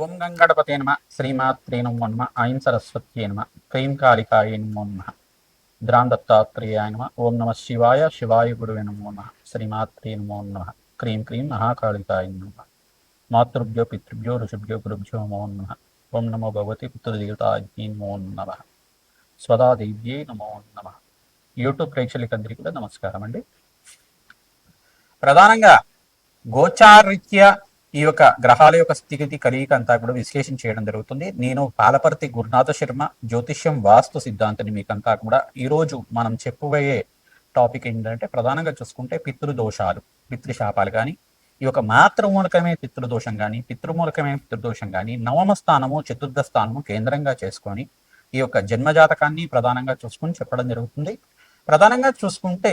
ఓం గంగణపతే నమ. శ్రీమాత్రే నమో నమ. ఐం సరస్వత్యే నమ. క్రీం కాళికాయ నమో నమ. ద్రాం దత్తాత్రేయాయ నమ. ఓం నమ శివాయ శివాయ గురువే నమో నమ. శ్రీమాత్రే నమో నమ. క్రీం క్రీం మహాకాళికాయ నమ మాతృభ్యో పితృభ్యో ఋషిభ్యో గురుభ్యో నమో నమ. ఓం నమో భగవతి పితృదేవతాజ్ఞే నమో నమ. స్వదాదేవ్యే నమో నమ. యూట్యూబ్ ప్రేక్షకులందరికీ కూడా నమస్కారం అండి. ప్రధానంగా గోచారిత్య ఈ యొక్క గ్రహాల యొక్క స్థితిగతి కలియిక అంతా కూడా విశ్లేషణ చేయడం జరుగుతుంది. నేను పాలపర్తి గురునాథ శర్మ జ్యోతిష్యం వాస్తు సిద్ధాంతిని మీకంతా కూడా ఈరోజు మనం చెప్పబోయే టాపిక్ ఏంటంటే ప్రధానంగా చూసుకుంటే పితృదోషాలు పితృశాపాలు కానీ ఈ యొక్క మాతృమూలకమే పితృదోషం కానీ పితృమూలకమే పితృదోషం కానీ నవమ స్థానము చతుర్థ స్థానము కేంద్రంగా చేసుకొని ఈ యొక్క జన్మజాతకాన్ని ప్రధానంగా చూసుకొని చెప్పడం జరుగుతుంది. ప్రధానంగా చూసుకుంటే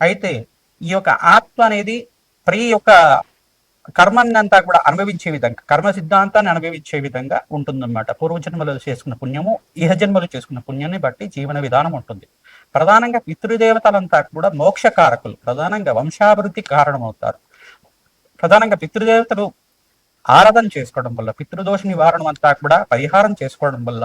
అయితే ఈ యొక్క ఆత్మ అనేది ప్రతి యొక్క కర్మాన్ని అంతా కూడా అనుభవించే విధంగా కర్మ సిద్ధాంతాన్ని అనుభవించే విధంగా ఉంటుందన్నమాట. పూర్వజన్మలో చేసుకున్న పుణ్యము ఇహ జన్మలో చేసుకున్న పుణ్యాన్ని బట్టి జీవన విధానం ఉంటుంది. ప్రధానంగా పితృదేవతలంతా కూడా మోక్షకారకులు ప్రధానంగా వంశాభివృద్ధి కారణమవుతారు. ప్రధానంగా పితృదేవతలు ఆరాధన చేసుకోవడం వల్ల పితృదోష నివారణ అంతా కూడా పరిహారం చేసుకోవడం వల్ల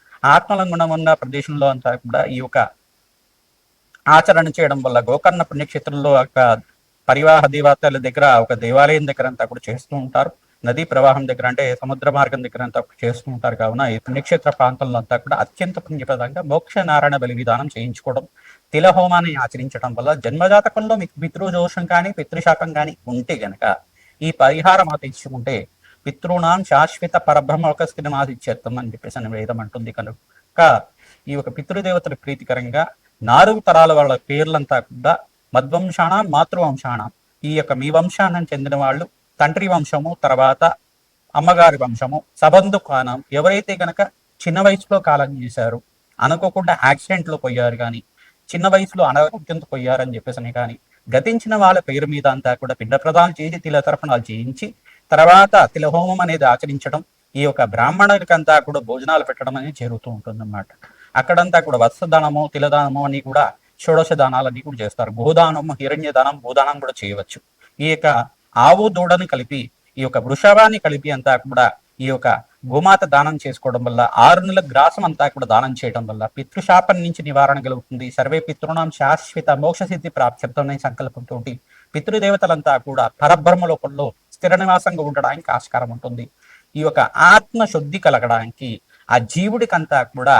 ఆత్మలింగం ఉన్న ప్రదేశంలో అంతా కూడా ఈ యొక్క ఆచరణ చేయడం వల్ల గోకర్ణ పుణ్యక్షేత్రంలో ఒక పరివాహ దేవతల దగ్గర ఒక దేవాలయం దగ్గర అంతా కూడా చేస్తూ ఉంటారు. నదీ ప్రవాహం దగ్గర అంటే సముద్ర మార్గం దగ్గర అంతా చేస్తూ ఉంటారు. కావున ఈ పుణ్యక్షేత్ర ప్రాంతంలో అంతా కూడా అత్యంత పుణ్యప్రదంగా మోక్ష నారాయణ బలి విధానం చేయించుకోవడం తిల హోమాన్ని ఆచరించడం వల్ల జన్మజాతకంలో మీకు పితృదోషం కానీ పితృశాపం కానీ ఉంటే గనక ఈ పరిహారం ఆచరించుకుంటే పితృణాం శాశ్వత పరబ్రహ్మ స్థితిమాదిత్యర్థం అని చెప్పేసి అని వేదం అంటుంది కనుక. ఈ యొక్క పితృదేవతల ప్రీతికరంగా నాలుగు తరాల వాళ్ళ పేర్లంతా కూడా మద్వంశాణ మాతృవంశాణ ఈ యొక్క మీ వంశానం చెందిన వాళ్ళు తండ్రి వంశము తర్వాత అమ్మగారి వంశము సబంధు కానం ఎవరైతే గనక చిన్న వయసులో కాలం చేశారు అనుకోకుండా యాక్సిడెంట్లో పోయారు కానీ చిన్న వయసులో అనారోగ్యంతో పోయారని చెప్పేసి కానీ గతించిన వాళ్ళ పేరు మీద అంతా కూడా పిండ ప్రదానం చేసి తిల తర్పణాలు చేయించి తర్వాత తిలహోమం అనేది ఆచరించడం ఈ యొక్క బ్రాహ్మణులకంతా కూడా భోజనాలు పెట్టడం అనేది జరుగుతూ ఉంటుంది అన్నమాట అక్కడంతా కూడా వత్సదానము తిలదానము అని కూడా షోడశ దానాలన్నీ కూడా చేస్తారు. గోదానము హిరణ్య దానం భూదానం కూడా చేయవచ్చు. ఈ యొక్క ఆవు దూడని కలిపి ఈ యొక్క వృషభాన్ని కలిపి అంతా కూడా ఈ యొక్క గోమాత దానం చేసుకోవడం వల్ల ఆరు నెలల గ్రాసం అంతా కూడా దానం చేయడం వల్ల పితృశాపం నుంచి నివారణ కలుగుతుంది. సర్వే పితృణం శాశ్వత మోక్ష సిద్ధి ప్రాప్త్యర్థం సంకల్పంతో పితృదేవతలంతా కూడా పరబ్రహ్మ లోపంలో స్థిర నివాసంగా ఉండడానికి ఆస్కారం ఉంటుంది. ఈ యొక్క ఆత్మ శుద్ధి కలగడానికి ఆ జీవుడికంతా కూడా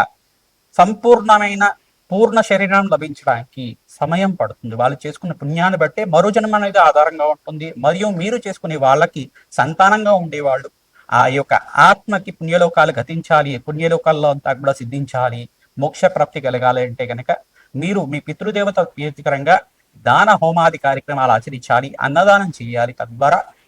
సంపూర్ణమైన పూర్ణ శరీరం లభించడానికి సమయం పడుతుంది. వాళ్ళు చేసుకున్న పుణ్యాన్ని బట్టే మరో జన్మ అనేది ఆధారంగా ఉంటుంది. మరియు మీరు చేసుకునే వాళ్ళకి సంతానంగా ఉండేవాళ్ళు ఆ యొక్క ఆత్మకి పుణ్యలోకాలు గతించాలి పుణ్యలోకాల్లో అంతా కూడా సిద్ధించాలి మోక్ష ప్రాప్తి కలగాలి అంటే కనుక మీరు మీ పితృదేవత ప్రీతికరంగా దాన హోమాది కార్యక్రమాలు ఆచరించాలి అన్నదానం చేయాలి తద్వారా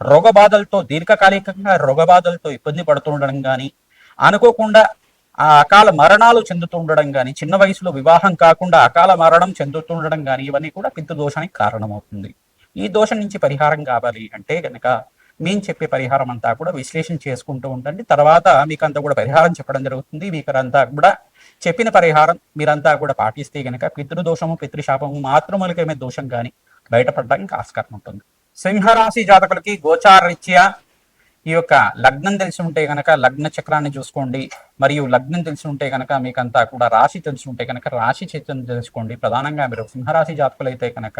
రోగబాధలతో దీర్ఘకాలికంగా రోగబాధలతో ఇబ్బంది పడుతుండడం కానీ అనుకోకుండా ఆ అకాల మరణాలు చెందుతుండడం కానీ చిన్న వయసులో వివాహం కాకుండా అకాల మరణం చెందుతుండడం కానీ ఇవన్నీ కూడా దోషానికి కారణమవుతుంది. ఈ దోషం నుంచి పరిహారం కావాలి అంటే కనుక మేము చెప్పే పరిహారం అంతా కూడా విశ్లేషణ చేసుకుంటూ ఉండండి. తర్వాత మీకు అంతా కూడా పరిహారం చెప్పడం జరుగుతుంది. మీకు అంతా కూడా చెప్పిన పరిహారం మీరంతా కూడా పాటిస్తే కనుక పితృదోషము పితృశాపము మాతృమూలికమే దోషం కానీ బయటపడడానికి ఆస్కారం ఉంటుంది. సింహరాశి జాతకులకి గోచారరీత్యా ఈ యొక్క లగ్నం తెలిసి ఉంటే కనుక లగ్న చక్రాన్ని చూసుకోండి. మరియు లగ్నం తెలిసి ఉంటే కనుక మీకంతా కూడా రాశి తెలిసి ఉంటే కనుక రాశి చైతన్యం తెలుసుకోండి. ప్రధానంగా మీరు సింహరాశి జాతకులు అయితే కనుక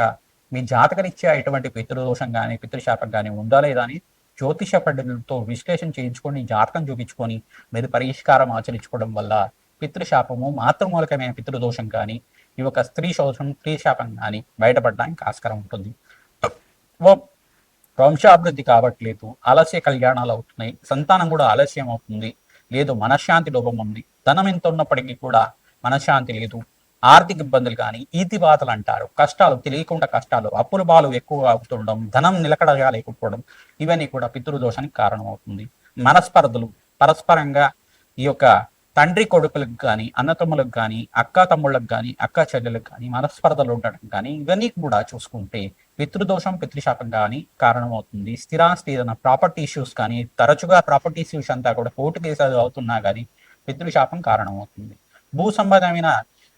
మీ జాతకరీత్యా ఎటువంటి పితృదోషం కానీ పితృశాపం కానీ ఉందా లేదా అని జ్యోతిష పండితులతో విశ్లేషణ చేయించుకొని జాతకం చూపించుకొని మీరు పరిష్కారం ఆచరించుకోవడం వల్ల పితృశాపము మాతృమూలకమైన పితృదోషం కానీ ఈ యొక్క స్త్రీ శోషం స్త్రీ శాపం కానీ బయటపడడానికి ఆస్కారం ఉంటుంది. వంశాభివృద్ధి కావట్లేదు. ఆలస్య కళ్యాణాలు అవుతున్నాయి. సంతానం కూడా ఆలస్యం అవుతుంది. లేదు మనశ్శాంతి లోపం ఉంది. ధనం ఎంత ఉన్నప్పటికీ కూడా మనశ్శాంతి లేదు. ఆర్థిక ఇబ్బందులు కానీ ఈతి బాధలు అంటారు. కష్టాలు తెలియకుండా కష్టాలు అప్పుల బాలు ఎక్కువ అవుతుండడం ధనం నిలకడగా లేకపోవడం ఇవన్నీ కూడా పితృదోషానికి కారణమవుతుంది. మనస్పర్ధలు పరస్పరంగా ఈ యొక్క తండ్రి కొడుకులకు కానీ అన్నతమ్ములకు కానీ అక్క తమ్ముళ్ళకు కానీ అక్క చెల్లెలకు కానీ మనస్పర్ధలు ఉండడం కానీ ఇవన్నీ కూడా చూసుకుంటే పితృదోషం పితృశాపం కానీ కారణమవుతుంది. స్థిరాస్తి ఏదైనా ప్రాపర్టీ ఇష్యూస్ కానీ తరచుగా ప్రాపర్టీ ఇష్యూస్ అంతా కూడా కోర్టు కేసులు అవుతున్నా కానీ పితృశాపం కారణమవుతుంది. భూ సంబంధమైన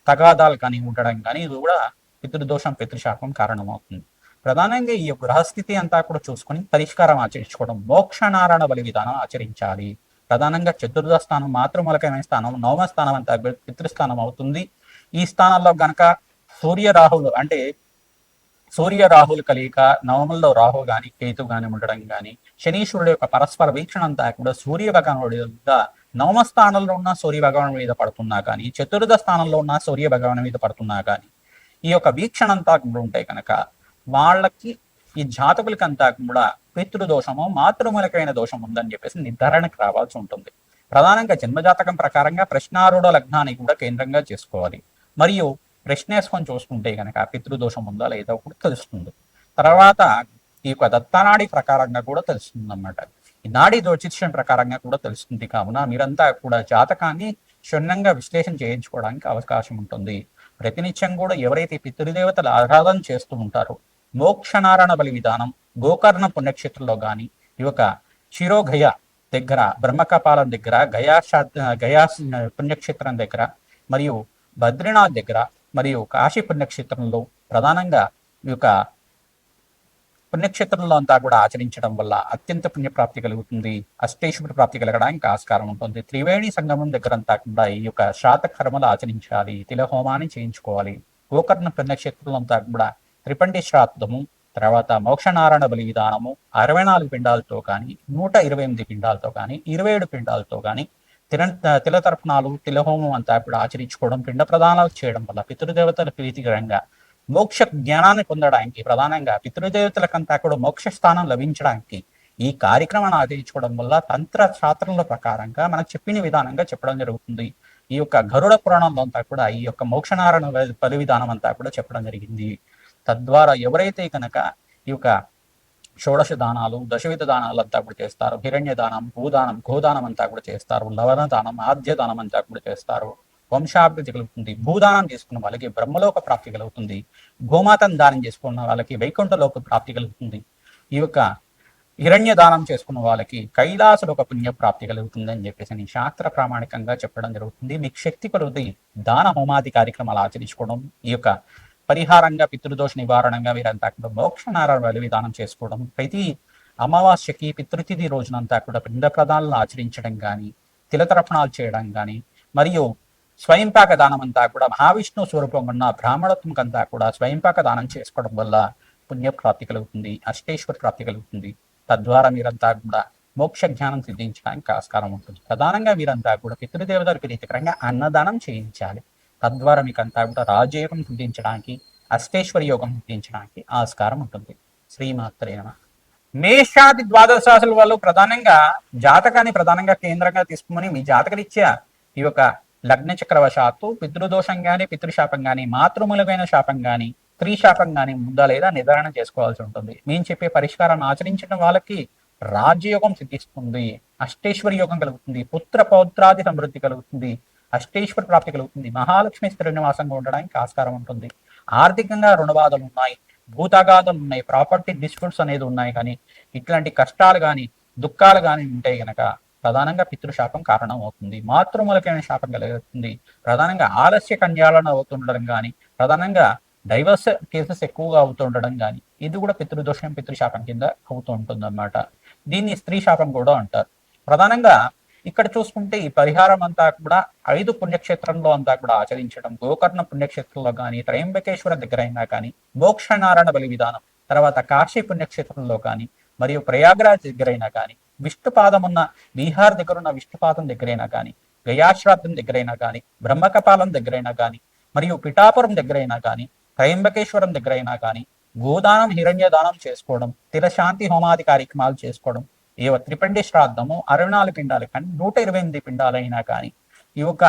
తగాదాలు కానీ ఉండడం కానీ ఇది కూడా పితృదోషం పితృశాపం కారణమవుతుంది. ప్రధానంగా ఈ గ్రహస్థితి అంతా కూడా చూసుకొని పరిష్కారం ఆచరించుకోవడం మోక్ష నారాయణ బలి విధానం ఆచరించాలి. ప్రధానంగా చతుర్థ స్థానం మాతృమూలకమైన స్థానం నవమ స్థానం అంతా పితృస్థానం అవుతుంది. ఈ స్థానంలో గనక సూర్య రాహులు అంటే సూర్య రాహులు కలియక నవములలో రాహు గాని కేతు గాని ఉండడం గాని శనీశ్వరుడు యొక్క పరస్పర వీక్షణ అంతా కూడా సూర్య భగవానుడి యొక్క నవమ స్థానంలో ఉన్న సూర్య భగవాను మీద పడుతున్నా కానీ చతుర్థ స్థానంలో ఉన్న సూర్య భగవాను మీద పడుతున్నా కానీ ఈ యొక్క వీక్షణ అంతా కూడా ఉంటే కనుక వాళ్ళకి ఈ జాతకులకంతా కూడా పితృదోషము మాతృమూలకమైన దోషం ఉందని చెప్పేసి నిర్ధారణకు రావాల్సి ఉంటుంది. ప్రధానంగా జన్మజాతకం ప్రకారంగా ప్రశ్నారూఢ లగ్నాన్ని కూడా కేంద్రంగా చేసుకోవాలి. మరియు ప్రశ్న వేసుకొని చూసుకుంటే కనుక పితృదోషం ఉందా లేదా కూడా తెలుస్తుంది. తర్వాత ఈ యొక్క దత్తానాడి ప్రకారంగా కూడా తెలుస్తుంది అన్నమాట ఈ నాడి జ్యోతిష్యం ప్రకారంగా కూడా తెలుస్తుంది. కావున మీరంతా కూడా జాతకాన్ని క్షుణ్ణంగా విశ్లేషణ చేయించుకోవడానికి అవకాశం ఉంటుంది. ప్రతినిత్యం కూడా ఎవరైతే పితృదేవతల ఆరాధన చేస్తూ ఉంటారో మోక్షనారాయణ బలి విధానం గోకర్ణ పుణ్యక్షేత్రంలో గాని ఈ యొక్క చిరోగయ దగ్గర బ్రహ్మకపాలం దగ్గర గయా గయా పుణ్యక్షేత్రం దగ్గర మరియు బద్రీనాథ్ దగ్గర మరియు కాశీ పుణ్యక్షేత్రంలో ప్రధానంగా ఈ యొక్క పుణ్యక్షేత్రంలో అంతా కూడా ఆచరించడం వల్ల అత్యంత పుణ్యప్రాప్తి కలుగుతుంది. అష్టేశ్వరి ప్రాప్తి కలగడానికి ఆస్కారం ఉంటుంది. త్రివేణి సంగమం దగ్గర అంతా కూడా ఈ యొక్క శ్రాతకర్మలు ఆచరించాలి. తిల హోమాన్ని చేయించుకోవాలి. గోకర్ణ పుణ్యక్షేత్రంలో అంతా కూడా త్రిపండి శ్రాద్ధము తర్వాత మోక్షనారాయణ బలి విధానము అరవై నాలుగు పిండాలతో కానీ నూట ఇరవై ఎనిమిది పిండాలతో కానీ ఇరవై ఏడు పిండాలతో కానీ తిల తిలతర్పణాలు తిలహోమం అంతా కూడా ఆచరించుకోవడం పిండ ప్రదానాలు చేయడం వల్ల పితృదేవతల ప్రీతికరంగా మోక్ష జ్ఞానాన్ని పొందడానికి ప్రధానంగా పితృదేవతలకంతా కూడా మోక్ష స్థానం లభించడానికి ఈ కార్యక్రమాన్ని ఆచరించుకోవడం వల్ల తంత్ర శాస్త్రంలో ప్రకారంగా మనకు చెప్పిన విధానంగా చెప్పడం జరుగుతుంది. ఈ యొక్క గరుడ పురాణంలో అంతా కూడా ఈ యొక్క మోక్షనారాయణ పలు విధానం అంతా కూడా చెప్పడం జరిగింది. తద్వారా ఎవరైతే కనుక ఈ యొక్క షోడశ దానాలు దశవిధ దానాలు అంతా కూడా చేస్తారు. హిరణ్య దానం భూదానం గోదానం అంతా కూడా చేస్తారు. లవణ దానం ఆద్య దానం అంతా కూడా చేస్తారు. వంశాభివృద్ధి కలుగుతుంది. భూదానం చేసుకున్న వాళ్ళకి బ్రహ్మలోక ప్రాప్తి కలుగుతుంది. గోమాతను దానం చేసుకున్న వాళ్ళకి వైకుంఠలోక ప్రాప్తి కలుగుతుంది. ఈ యొక్క హిరణ్య దానం చేసుకున్న వాళ్ళకి కైలాసలోక పుణ్య ప్రాప్తి కలుగుతుంది అని చెప్పేసి శాస్త్ర ప్రామాణికంగా చెప్పడం జరుగుతుంది. మీకు శక్తి కొద్ది దాన హోమాది కార్యక్రమాలు ఆచరించుకోవడం ఈ యొక్క పరిహారంగా పితృదోష నివారణంగా వీరంతా కూడా మోక్షనారాయణ విధానం చేసుకోవడం. ప్రతి అమావాస్యకి పితృతిథి రోజునంతా కూడా పిండ ప్రదానాలను ఆచరించడం కానీ తిలతర్పణాలు చేయడం కానీ మరియు స్వయంపాక దానం అంతా కూడా మహావిష్ణు స్వరూపం ఉన్న బ్రాహ్మణత్వం అంతా కూడా స్వయంపాక దానం చేసుకోవడం వల్ల పుణ్యప్రాప్తి కలుగుతుంది అష్టేశ్వర ప్రాప్తి కలుగుతుంది. తద్వారా మీరంతా కూడా మోక్ష జ్ఞానం సిద్ధించడానికి ఆస్కారం ఉంటుంది. ప్రధానంగా మీరంతా కూడా పితృదేవతల ప్రీతికరంగా అన్నదానం చేయించాలి. తద్వారా మీకు అంతా కూడా రాజయోగం సిద్ధించడానికి అష్టేశ్వర యోగం సిద్ధించడానికి ఆస్కారం ఉంటుంది. శ్రీమాత్రే మేషాది ద్వాదశ రాశుల వాళ్ళు ప్రధానంగా జాతకాన్ని ప్రధానంగా కేంద్రంగా తీసుకుని మీ జాతకరీత్యా ఈ యొక్క లగ్న చక్రవశాత్తు పితృదోషం గాని పితృశాపం గాని మాతృమూలమైన శాపం గాని స్త్రీ శాపం గాని ముందా లేదా నిర్ధారణ చేసుకోవాల్సి ఉంటుంది. మేము చెప్పే పరిష్కారాన్ని ఆచరించిన వాళ్ళకి రాజ్యయోగం సిద్ధిస్తుంది అష్టేశ్వరి యోగం కలుగుతుంది పుత్ర పౌత్రాది సమృద్ధి కలుగుతుంది అష్టేశ్వర ప్రాప్తి కలుగుతుంది. మహాలక్ష్మి శ్రీనివాసంగా నివాసంగా ఉండడానికి ఆస్కారం ఉంటుంది. ఆర్థికంగా రుణబాధలు ఉన్నాయి. భూతగాథలు ఉన్నాయి. ప్రాపర్టీ డిస్ప్యూట్స్ అనేది ఉన్నాయి కానీ ఇట్లాంటి కష్టాలు కానీ దుఃఖాలు కానీ ఉంటే గనక ప్రధానంగా పితృశాపం కారణం అవుతుంది. మాతృమూలకమైన శాపం కలుగుతుంది. ప్రధానంగా ఆలస్య కన్యాలను అవుతుండడం కానీ ప్రధానంగా డైవర్స్ కేసెస్ ఎక్కువగా అవుతుండడం కానీ ఇది కూడా పితృదోషం పితృశాపం కింద అవుతూ ఉంటుంది అన్నమాట దీన్ని స్త్రీ శాపం కూడా అంటారు. ప్రధానంగా ఇక్కడ చూసుకుంటే ఈ పరిహారం అంతా కూడా ఐదు పుణ్యక్షేత్రంలో అంతా కూడా ఆచరించడం గోకర్ణ పుణ్యక్షేత్రంలో కానీ త్రయంబకేశ్వర దగ్గర అయినా కానీ మోక్షనారాయణ బలి విధానం తర్వాత కాశీ పుణ్యక్షేత్రంలో కానీ మరియు ప్రయాగరాజ్ దగ్గరైనా కానీ విష్ణుపాదం ఉన్న బీహార్ దగ్గర ఉన్న విష్ణుపాదం దగ్గరైనా కానీ గయాశ్రాద్ధం దగ్గరైనా కానీ బ్రహ్మకపాలం దగ్గరైనా కానీ మరియు పిఠాపురం దగ్గరైనా కానీ త్రయంబకేశ్వరం దగ్గరైనా కానీ గోదానం హిరణ్య దానం చేసుకోవడం తిరశాంతి హోమాది కార్యక్రమాలు చేసుకోవడం ఏవో త్రిపండి శ్రాద్ధము అరవై నాలుగు పిండాలు కానీ నూట ఇరవై ఎనిమిది పిండాలైనా కానీ ఈ యొక్క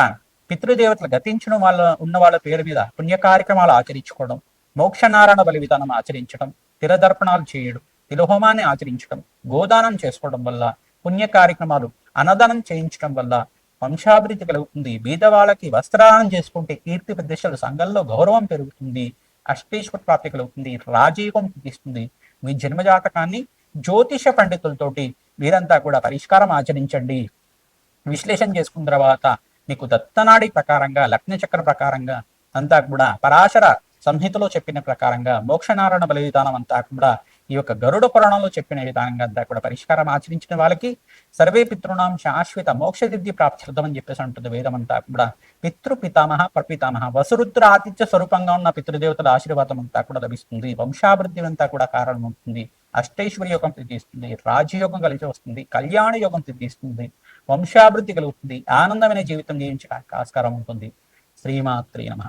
పితృదేవతలు గతించిన వాళ్ళ ఉన్న వాళ్ళ పేరు మీద పుణ్య కార్యక్రమాలు ఆచరించుకోవడం మోక్షనారాయణ బలి విధానం ఆచరించడం తిరదర్పణాలు చేయడం తిలహోమాన్ని ఆచరించడం గోదానం చేసుకోవడం వల్ల పుణ్య కార్యక్రమాలు అన్నదానం చేయించడం వల్ల వంశాభివృద్ధి కలుగుతుంది. బీద వాళ్ళకి వస్త్రానం చేసుకుంటే కీర్తి ప్రదేశాలు సంఘంలో గౌరవం పెరుగుతుంది అష్టేశ్వర ప్రాప్తి కలుగుతుంది రాజీవం సిద్ధిస్తుంది. మీ జన్మజాతకాన్ని జ్యోతిష పండితులతోటి మీరంతా కూడా పరిష్కారం ఆచరించండి. విశ్లేషణ చేసుకున్న తర్వాత మీకు దత్తనాడి ప్రకారంగా లగ్న చక్ర ప్రకారంగా అంతా కూడా పరాశర సంహితలో చెప్పిన ప్రకారంగా మోక్షనారాయణ బలి విధానం అంతా కూడా ఈ యొక్క గరుడ పురాణంలో చెప్పిన విధానంగా అంతా కూడా పరిష్కారం ఆచరించిన వాళ్ళకి సర్వే పితృణాం శాశ్వత మోక్ష సిద్ధి అని చెప్పేసి ఉంటుంది వేదం అంతా కూడా. పితృ పితామహ ప్రపితామహ వసురుద్ర ఆతిథ్య స్వరూపంగా ఉన్న పితృదేవతల ఆశీర్వాదం అంతా కూడా లభిస్తుంది. వంశాభివృద్ధి అంతా కూడా కారణం ఉంటుంది అష్టైశ్వర్య యోగం సిద్ధిస్తుంది రాజయోగం కలిసి వస్తుంది కళ్యాణ యోగం సిద్ధిస్తుంది వంశాభివృద్ధి కలుగుతుంది ఆనందమైన జీవితం జీవించడానికి ఆస్కారం ఉంటుంది. శ్రీమాత్రి నమ.